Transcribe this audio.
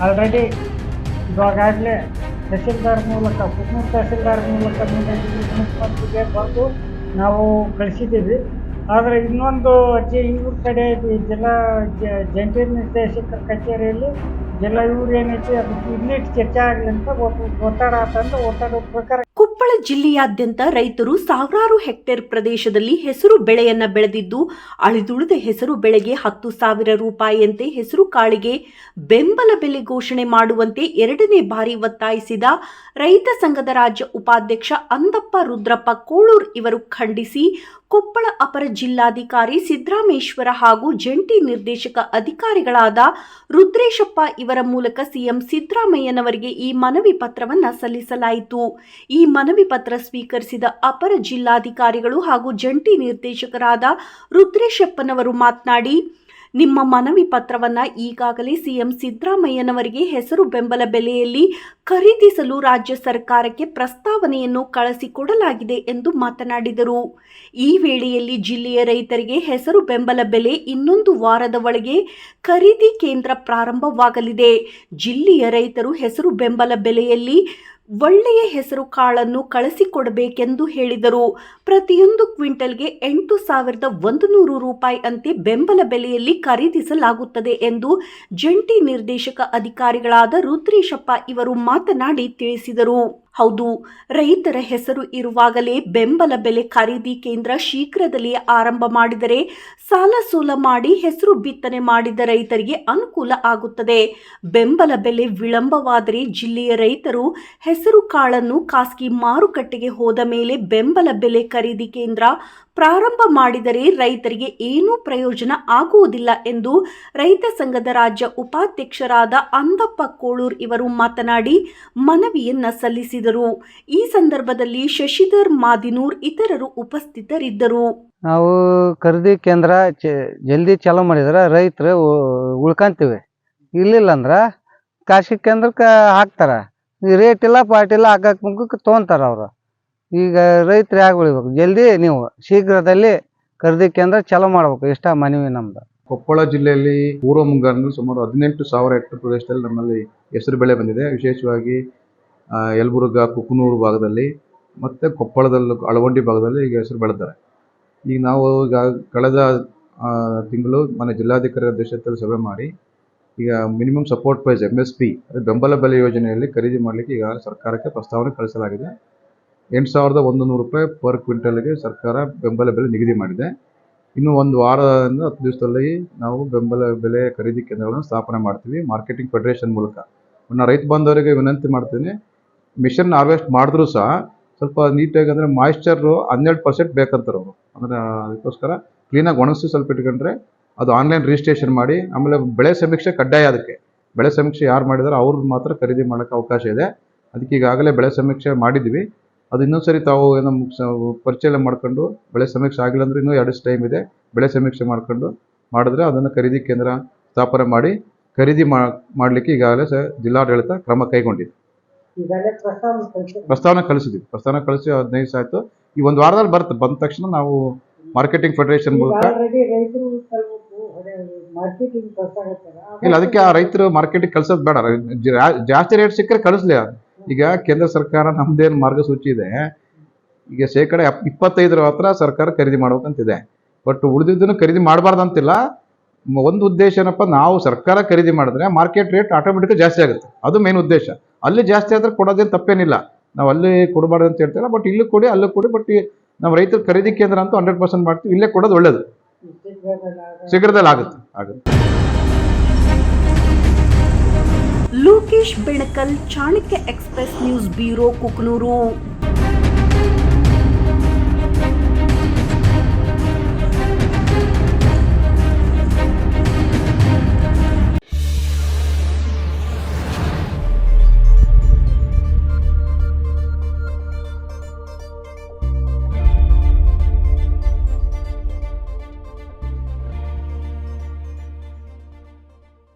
Already ಇವಾಗಲೇ ತಹಸೀಲ್ದಾರ್ ಮೂಲಕ, ಕುಕ್ನೂರು ತಹಸೀಲ್ದಾರ್ ಮೂಲಕ ಮುಖ್ಯಮಂತ್ರಿಗೆ ಬಂದು ನಾವು ಕಳಿಸಿದ್ದೀವಿ. ಆದರೆ ಇನ್ನೊಂದು ಅಜ್ಜಿ, ಇವ್ರ ಕಡೆ ಜಿಲ್ಲಾ ಜಂಟಿ ನಿರ್ದೇಶಕರ ಕಚೇರಿಯಲ್ಲಿ ಜಿಲ್ಲಾ ಇವ್ರು ಏನೈತಿ, ಅದಕ್ಕೆ ಇನ್ನಿಟ್ಟು ಚರ್ಚೆ ಆಗಲಿ ಅಂತ ಒತ್ತು- ಒತ್ತಡ ಆತಂದ್ರೆ ಒತ್ತಡ ಪ್ರಕಾರ ಕೊಪ್ಪಳ ಜಿಲ್ಲೆಯಾದ್ಯಂತ ರೈತರು ಸಾವಿರಾರು ಹೆಕ್ಟೇರ್ ಪ್ರದೇಶದಲ್ಲಿ ಹೆಸರು ಬೆಳೆಯನ್ನ ಬೆಳೆದಿದ್ದು, ಅಳಿದುಳಿದ ಹೆಸರು ಬೆಳೆಗೆ ಹತ್ತು ಸಾವಿರ ರೂಪಾಯಿಯಂತೆ ಹೆಸರು ಕಾಳಿಗೆ ಬೆಂಬಲ ಬೆಲೆ ಘೋಷಣೆ ಮಾಡುವಂತೆ ಎರಡನೇ ಬಾರಿ ಒತ್ತಾಯಿಸಿದ ರೈತ ಸಂಘದ ರಾಜ್ಯ ಉಪಾಧ್ಯಕ್ಷ ಅಂದಪ್ಪ ರುದ್ರಪ್ಪ ಕೋಳೂರ್ ಇವರು ಖಂಡಿಸಿ ಕೊಪ್ಪಳ ಅಪರ ಜಿಲ್ಲಾಧಿಕಾರಿ ಸಿದ್ದರಾಮೇಶ್ವರ ಹಾಗೂ ಜಂಟಿ ನಿರ್ದೇಶಕ ಅಧಿಕಾರಿಗಳಾದ ರುದ್ರೇಶಪ್ಪ ಇವರ ಮೂಲಕ ಸಿಎಂ ಸಿದ್ದರಾಮಯ್ಯನವರಿಗೆ ಈ ಮನವಿ ಪತ್ರವನ್ನು ಸಲ್ಲಿಸಲಾಯಿತು. ಈ ಮನವಿ ಪತ್ರ ಸ್ವೀಕರಿಸಿದ ಅಪರ ಜಿಲ್ಲಾಧಿಕಾರಿಗಳು ಹಾಗೂ ಜಂಟಿ ನಿರ್ದೇಶಕರಾದ ರುದ್ರೇಶಪ್ಪನವರು ಮಾತನಾಡಿ ನಿಮ್ಮ ಮನವಿ ಪತ್ರವನ್ನ ಈಗಾಗಲೇ ಸಿಎಂ ಸಿದ್ದರಾಮಯ್ಯನವರಿಗೆ ಹೆಸರು ಬೆಂಬಲ ಬೆಲೆಯಲ್ಲಿ ಖರೀದಿಸಲು ರಾಜ್ಯ ಸರ್ಕಾರಕ್ಕೆ ಪ್ರಸ್ತಾವನೆಯನ್ನು ಕಳಿಸಿಕೊಡಲಾಗಿದೆ ಎಂದು ಮಾತನಾಡಿದರು. ಈ ವೇಳೆಯಲ್ಲಿ ಜಿಲ್ಲೆಯ ರೈತರಿಗೆ ಹೆಸರು ಬೆಂಬಲ ಬೆಲೆ ಇನ್ನೊಂದು ವಾರದ ಒಳಗೆ ಖರೀದಿ ಕೇಂದ್ರ ಪ್ರಾರಂಭವಾಗಲಿದೆ. ಜಿಲ್ಲೆಯ ರೈತರು ಹೆಸರು ಬೆಂಬಲ ಬೆಲೆಯಲ್ಲಿ ಒಳ್ಳೆಯ ಹೆಸರು ಕಾಳನ್ನು ಕಳಿಸಿಕೊಡಬೇಕೆಂದು ಹೇಳಿದರು. ಪ್ರತಿಯೊಂದು ಕ್ವಿಂಟಲ್ಗೆ ಎಂಟು ಸಾವಿರದ ಒಂದು ನೂರು ರೂಪಾಯಿ ಅಂತೆ ಬೆಂಬಲ ಬೆಲೆಯಲ್ಲಿ ಖರೀದಿಸಲಾಗುತ್ತದೆ ಎಂದು ಜಂಟಿ ನಿರ್ದೇಶಕ ಅಧಿಕಾರಿಗಳಾದ ರುದ್ರೇಶಪ್ಪ ಇವರು ಮಾತನಾಡಿ ತಿಳಿಸಿದರು. ಹೌದು. ರೈತರ ಹೆಸರು ಇರುವಾಗಲೇ ಬೆಂಬಲ ಬೆಲೆ ಖರೀದಿ ಕೇಂದ್ರ ಶೀಘ್ರದಲ್ಲೇ ಆರಂಭ ಮಾಡಿದರೆ ಸಾಲ ಸೂಲ ಮಾಡಿ ಹೆಸರು ಬಿತ್ತನೆ ಮಾಡಿದ ರೈತರಿಗೆ ಅನುಕೂಲ ಆಗುತ್ತದೆ. ಬೆಂಬಲ ಬೆಲೆ ವಿಳಂಬವಾದರೆ ಜಿಲ್ಲೆಯ ರೈತರು ಹೆಸರು ಕಾಳನ್ನು ಖಾಸಗಿ ಮಾರುಕಟ್ಟೆಗೆ ಹೋದ ಮೇಲೆ ಬೆಂಬಲ ಬೆಲೆ ಖರೀದಿ ಕೇಂದ್ರ ಪ್ರಾರಂಭ ಮಾಡಿದರೆ ರೈತರಿಗೆ ಏನೂ ಪ್ರಯೋಜನ ಆಗುವುದಿಲ್ಲ ಎಂದು ರೈತ ಸಂಘದ ರಾಜ್ಯ ಉಪಾಧ್ಯಕ್ಷರಾದ ಅಂದಪ್ಪ ಕೋಳೂರ್ ಇವರು ಮಾತನಾಡಿ ಮನವಿಯನ್ನ ಸಲ್ಲಿಸಿದರು. ಈ ಸಂದರ್ಭದಲ್ಲಿ ಶಶಿಧರ್ ಮಾದಿನೂರ್ ಇತರರು ಉಪಸ್ಥಿತರಿದ್ದರು. ನಾವು ಖರೀದಿ ಕೇಂದ್ರ ಜಲ್ದಿ ಚಾಲೂ ಮಾಡಿದ್ರೆ ರೈತರು ಉಳ್ಕಂತೀವಿ. ಇರ್ಲಿಲ್ಲ ಅಂದ್ರೆ ಕಾಶಿ ಕೇಂದ್ರಕ್ಕೆ ಹಾಕ್ತಾರೆ. ರೇಟ್ ಇಲ್ಲ ಪಾಟ್ ಇಲ್ಲ ಹಾಕಕ್ಕೆ ತೊಗೊಂತಾರೆ ಅವರು. ಈಗ ರೈತರು ಯಾಕೆ ಬೆಳಿಬೇಕು ಜಲ್ದಿ ನೀವು ಶೀಘ್ರದಲ್ಲಿ ಖರೀದಿ ಕೇಂದ್ರ ಚಾಲೂ ಮಾಡ್ಬೇಕು. ಇಷ್ಟ ಮನವಿ ನಮ್ದು. ಕೊಪ್ಪಳ ಜಿಲ್ಲೆಯಲ್ಲಿ ಪೂರ್ವ ಮುಂಗಾರಿನಲ್ಲಿ ಸುಮಾರು ಹದಿನೆಂಟು ಸಾವಿರ ಹೆಕ್ಟರ್ ಪ್ರದೇಶದಲ್ಲಿ ನಮ್ಮಲ್ಲಿ ಹೆಸರು ಬೆಳೆ ಬಂದಿದೆ. ವಿಶೇಷವಾಗಿ ಯಲಬುರ್ಗ, ಕುಕನೂರು ಭಾಗದಲ್ಲಿ ಮತ್ತು ಕೊಪ್ಪಳದಲ್ಲೂ ಅಳವಂಡಿ ಭಾಗದಲ್ಲಿ ಈಗ ಹೆಸರು ಬೆಳೆದಿದ್ದಾರೆ. ಈಗ ನಾವು ಈಗ ಕಳೆದ ತಿಂಗಳು ಮನೆ ಜಿಲ್ಲಾಧಿಕಾರಿ ಅಧ್ಯಕ್ಷತೆಯಲ್ಲಿ ಸಭೆ ಮಾಡಿ ಈಗ minimum support price M S P ಬೆಂಬಲ ಬೆಲೆ ಯೋಜನೆಯಲ್ಲಿ ಖರೀದಿ ಮಾಡಲಿಕ್ಕೆ ಈಗ ಸರ್ಕಾರಕ್ಕೆ ಪ್ರಸ್ತಾವನೆ ಕಳಿಸಲಾಗಿದೆ. ಎಂಟು ಸಾವಿರದ ಒಂದು ನೂರು ರೂಪಾಯಿ ಪರ್ ಕ್ವಿಂಟಲ್ಗೆ ಸರ್ಕಾರ ಬೆಂಬಲ ಬೆಲೆ ನಿಗದಿ ಮಾಡಿದೆ. ಇನ್ನು ಒಂದು ವಾರದಿಂದ ಹತ್ತು ದಿವಸದಲ್ಲಿ ನಾವು ಬೆಂಬಲ ಬೆಲೆ ಖರೀದಿ ಕೇಂದ್ರಗಳನ್ನು ಸ್ಥಾಪನೆ ಮಾಡ್ತೀವಿ ಮಾರ್ಕೆಟಿಂಗ್ ಫೆಡರೇಷನ್ ಮೂಲಕ. ನಾನು ರೈತ ಬಾಂಧವರಿಗೆ ವಿನಂತಿ ಮಾಡ್ತೀನಿ ಮಿಷನ್ ಹಾರ್ವೆಸ್ಟ್ ಮಾಡಿದ್ರೂ ಸಹ ಸ್ವಲ್ಪ ನೀಟಾಗಿ ಅಂದರೆ ಮಾಯಿಶ್ಚರು ಹನ್ನೆರಡು ಪರ್ಸೆಂಟ್ ಬೇಕಂತಾರೆ ಅವರು. ಅಂದರೆ ಅದಕ್ಕೋಸ್ಕರ ಕ್ಲೀನಾಗಿ ಒಣಗಿಸಿ ಸ್ವಲ್ಪ ಇಟ್ಕೊಂಡ್ರೆ ಅದು ಆನ್ಲೈನ್ ರಿಜಿಸ್ಟ್ರೇಷನ್ ಮಾಡಿ, ಆಮೇಲೆ ಬೆಳೆ ಸಮೀಕ್ಷೆ ಕಡ್ಡಾಯ ಅದಕ್ಕೆ. ಬೆಳೆ ಸಮೀಕ್ಷೆ ಯಾರು ಮಾಡಿದಾರೋ ಅವ್ರದ್ದು ಮಾತ್ರ ಖರೀದಿ ಮಾಡೋಕ್ಕೆ ಅವಕಾಶ ಇದೆ. ಅದಕ್ಕೆ ಈಗಾಗಲೇ ಬೆಳೆ ಸಮೀಕ್ಷೆ ಮಾಡಿದ್ವಿ ಅದು ಇನ್ನೊಂದು ಸರಿ ತಾವು ಏನೋ ಪರಿಚಯ ಮಾಡ್ಕೊಂಡು ಬೆಳೆ ಸಮೀಕ್ಷೆ ಆಗಿಲ್ಲ ಅಂದ್ರೆ ಇನ್ನೂ ಎರಡು ಟೈಮ್ ಇದೆ ಬೆಳೆ ಸಮೀಕ್ಷೆ ಮಾಡ್ಕೊಂಡು ಮಾಡಿದ್ರೆ ಅದನ್ನು ಖರೀದಿ ಕೇಂದ್ರ ಸ್ಥಾಪನೆ ಮಾಡಿ ಖರೀದಿ ಮಾಡಲಿಕ್ಕೆ ಈಗಾಗಲೇ ಜಿಲ್ಲಾಡಳಿತ ಕ್ರಮ ಕೈಗೊಂಡಿದೆ. ಪ್ರಸ್ತಾವನೆ ಕಳಿಸಿದ್ವಿ ಪ್ರಸ್ತಾವನೆ ಕಳಿಸಿ ಹದಿನೈದು ದಿವಸ ಆಯಿತು. ಈ ಒಂದು ವಾರದಲ್ಲಿ ಬರುತ್ತೆ ಬಂದ ತಕ್ಷಣ ನಾವು ಮಾರ್ಕೆಟಿಂಗ್ ಫೆಡರೇಷನ್ ಮೂಲಕ ಇಲ್ಲ ಅದಕ್ಕೆ ಆ ರೈತರು ಮಾರ್ಕೆಟಿಗೆ ಕಳ್ಸೋದು ಬೇಡ. ಜಾಸ್ತಿ ರೇಟ್ ಸಿಕ್ಕರೆ ಕಳಿಸ್ಲಿ ಈಗ ಕೇಂದ್ರ ಸರ್ಕಾರ ನಮ್ದೇನು ಮಾರ್ಗಸೂಚಿ ಇದೆ ಈಗ ಶೇಕಡ ಇಪ್ಪತ್ತೈದರ ಹತ್ರ ಸರ್ಕಾರ ಖರೀದಿ ಮಾಡ್ಬೇಕಂತಿದೆ. ಬಟ್ ಉಳಿದಿದ್ದನ್ನು ಖರೀದಿ ಮಾಡಬಾರ್ದಂತಿಲ್ಲ. ಒಂದು ಉದ್ದೇಶ ಏನಪ್ಪ ನಾವು ಸರ್ಕಾರ ಖರೀದಿ ಮಾಡಿದ್ರೆ ಮಾರ್ಕೆಟ್ ರೇಟ್ ಆಟೋಮೆಟಿಕ್ ಜಾಸ್ತಿ ಆಗುತ್ತೆ. ಅದು ಮೇನ್ ಉದ್ದೇಶ. ಅಲ್ಲಿ ಜಾಸ್ತಿ ಆದ್ರೆ ಕೊಡೋದೇನು ತಪ್ಪೇನಿಲ್ಲ. ನಾವು ಅಲ್ಲಿ ಕೊಡಬಾರ್ದು ಅಂತ ಹೇಳ್ತಿಲ್ಲ ಬಟ್ ಇಲ್ಲೂ ಕೊಡಿ ಅಲ್ಲೂ ಕೊಡಿ ಬಟ್ ನಾವು ರೈತರ ಖರೀದಿ ಕೇಂದ್ರ ಅಂತೂ ಹಂಡ್ರೆಡ್ ಪರ್ಸೆಂಟ್ ಮಾಡ್ತೀವಿ ಇಲ್ಲೇ ಕೊಡೋದು ಒಳ್ಳೇದು. ಶೀಘ್ರದಲ್ಲಿ ಆಗುತ್ತೆ ಆಗುತ್ತೆ. Lokesh Benakal Chanakya express news bureau Kukanur.